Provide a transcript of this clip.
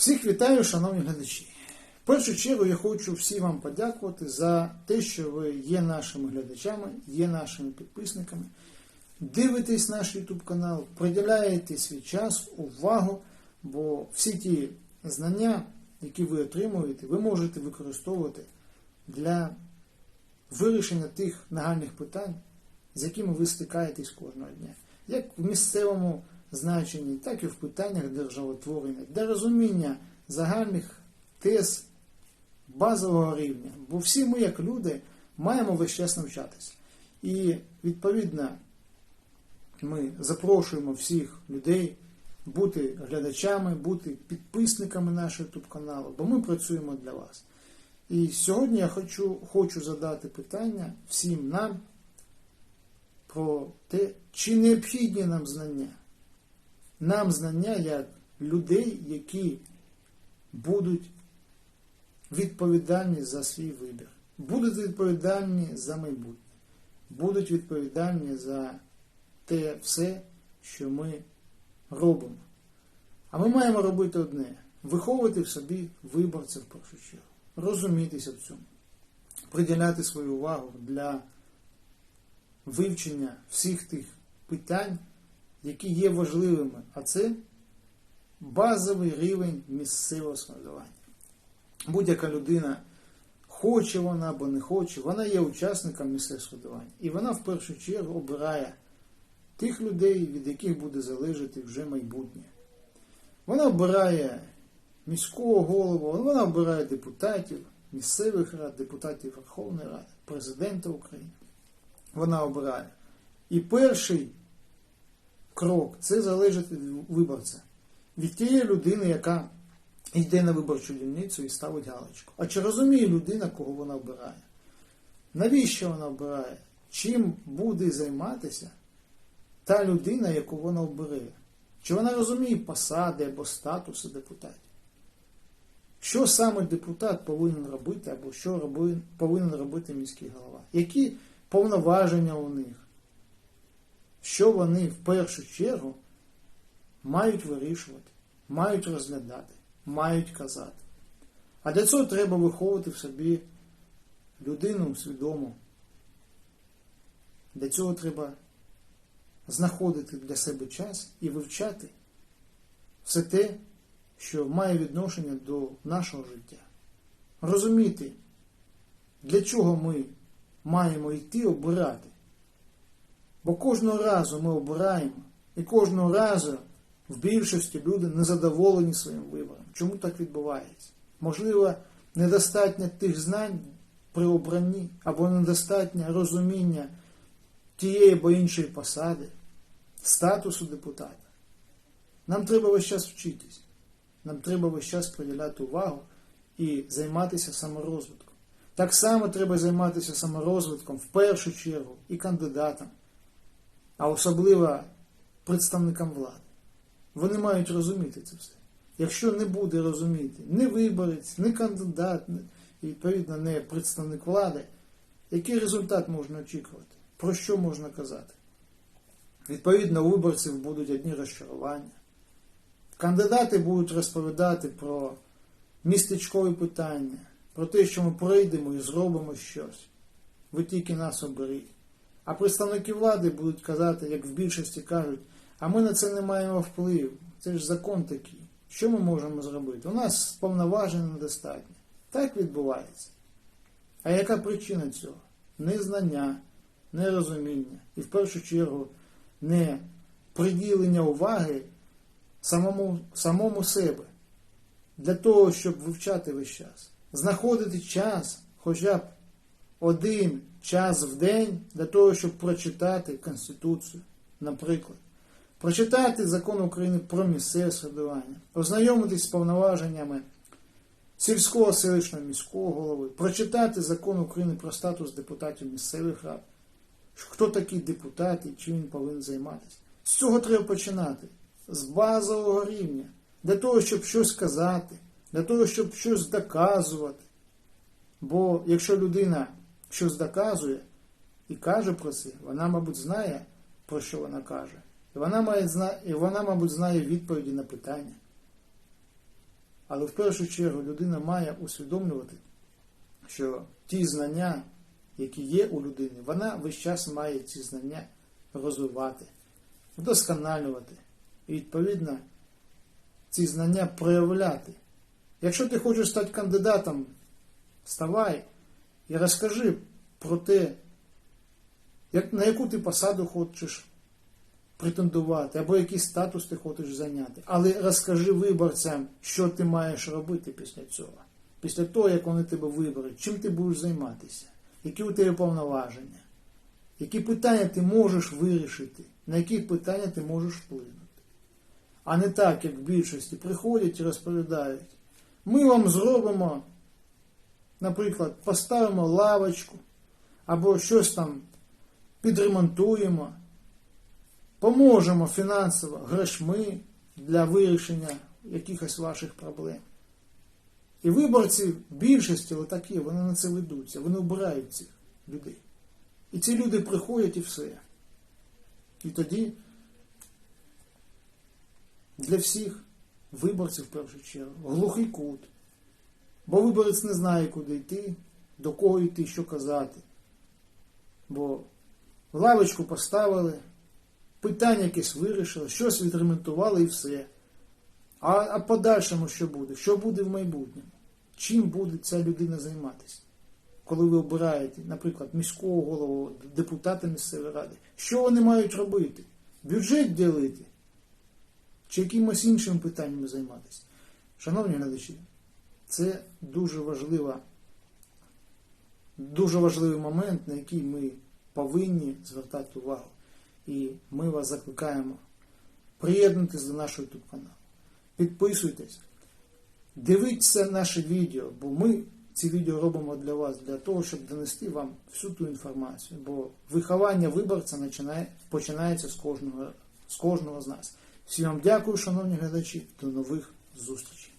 Всіх вітаю, шановні глядачі. В першу чергу я хочу всім вам подякувати за те, що ви є нашими глядачами, є нашими підписниками, дивитесь наш YouTube канал, приділяєте свій час, увагу, бо всі ті знання, які ви отримуєте, ви можете використовувати для вирішення тих нагальних питань, з якими ви стикаєтесь кожного дня, як в місцевому значенні, так і в питаннях державотворення, для розуміння загальних тез базового рівня. Бо всі ми, як люди, маємо весь час навчатися. І відповідно ми запрошуємо всіх людей бути глядачами, бути підписниками нашого YouTube каналу, бо ми працюємо для вас. І сьогодні я хочу, хочу задати питання всім нам про те, чи необхідні нам знання. Нам знання як людей, які будуть відповідальні за свій вибір, будуть відповідальні за майбутнє, будуть відповідальні за те все, що ми робимо. А ми маємо робити одне виховувати в собі виборця в першу чергу, розумітися в цьому, приділяти свою увагу для вивчення всіх тих питань, які є важливими, а це базовий рівень місцевого самоврядування. Будь-яка людина, хоче вона або не хоче, вона є учасником місцевого самоврядування. І вона в першу чергу обирає тих людей, від яких буде залежати вже майбутнє. Вона обирає міського голову, вона обирає депутатів, місцевих рад, депутатів Верховної Ради, президента України. Вона обирає. І перший крок це залежить від виборця, від тієї людини, яка йде на виборчу дільницю і ставить галочку. А чи розуміє людина, кого вона обирає? Навіщо вона обирає? Чим буде займатися та людина, яку вона обере? Чи вона розуміє посади або статуси депутатів? Що саме депутат повинен робити, або що повинен робити міський голова? Які повноваження у них? Що вони в першу чергу мають вирішувати, мають розглядати, мають казати? А для цього треба виховувати в собі людину свідому. Для цього треба знаходити для себе час і вивчати все те, що має відношення до нашого життя. Розуміти, для чого ми маємо йти обирати. Бо кожного разу ми обираємо, і кожного разу в більшості люди незадоволені своїм вибором. Чому так відбувається? Можливо, недостатньо тих знань при обранні або недостатньо розуміння тієї або іншої посади, статусу депутата. Нам треба весь час вчитись. Нам треба весь час приділяти увагу і займатися саморозвитком. Так само треба займатися саморозвитком в першу чергу і кандидатам, а особливо представникам влади. Вони мають розуміти це все. Якщо не буде розуміти ні виборець, ні кандидат, і, відповідно, не представник влади, який результат можна очікувати? Про що можна казати? Відповідно, у виборців будуть одні розчарування. Кандидати будуть розповідати про містечкові питання, про те, що ми прийдемо і зробимо щось. Ви тільки нас оберіть. А представники влади будуть казати, як в більшості кажуть, а ми на це не маємо впливу. Це ж закон такий. Що ми можемо зробити? У нас повноважень недостатньо. Так відбувається. А яка причина цього? Незнання, нерозуміння і в першу чергу не приділення уваги самому, самому себе для того, щоб вивчати весь час. Знаходити час, хоча б один час в день для того, щоб прочитати Конституцію, наприклад. Прочитати закон України про місцеве самоврядування, ознайомитись з повноваженнями сільського селищного міського голови, прочитати закон України про статус депутатів місцевих рад, хто такі депутати, чим він повинен займатися. З цього треба починати, з базового рівня, для того, щоб щось казати, для того, щоб щось доказувати. Бо якщо людина щось доказує і каже про це, вона, мабуть, знає, про що вона каже. І вона, має, і вона, мабуть, знає відповіді на питання. Але в першу чергу людина має усвідомлювати, що ті знання, які є у людини, вона весь час має ці знання розвивати, вдосконалювати і, відповідно, ці знання проявляти. Якщо ти хочеш стати кандидатом, ставай і розкажи про те, як, на яку ти посаду хочеш претендувати, або який статус ти хочеш зайняти. Але розкажи виборцям, що ти маєш робити після цього. Після того, як вони тебе виберуть, чим ти будеш займатися, які у тебе повноваження, які питання ти можеш вирішити, на які питання ти можеш вплинути. А не так, як в більшості приходять і розповідають. Ми вам зробимо, наприклад, поставимо лавочку, або щось там підремонтуємо, поможемо фінансово грошми для вирішення якихось ваших проблем. І виборці в більшості отакі, вони на це ведуться, вони обирають цих людей. І ці люди приходять і все. І тоді для всіх виборців в першу чергу глухий кут. Бо виборець не знає, куди йти, до кого йти, що казати. Бо лавочку поставили, питання якесь вирішили, щось відремонтували і все. А, а подальшому що буде? Що буде в майбутньому? Чим буде ця людина займатися? Коли ви обираєте, наприклад, міського голову, депутата місцевої ради, що вони мають робити? Бюджет ділити? Чи якимось іншим питаннями займатися? Шановні глядачі, це дуже важлива, дуже важливий момент, на який ми повинні звертати увагу. І ми вас закликаємо приєднатися до нашого YouTube каналу. Підписуйтесь, дивіться наше відео, бо ми ці відео робимо для вас, для того, щоб донести вам всю ту інформацію. Бо виховання виборця починає, починається з кожного, з кожного з нас. Всім вам дякую, шановні глядачі, до нових зустрічей.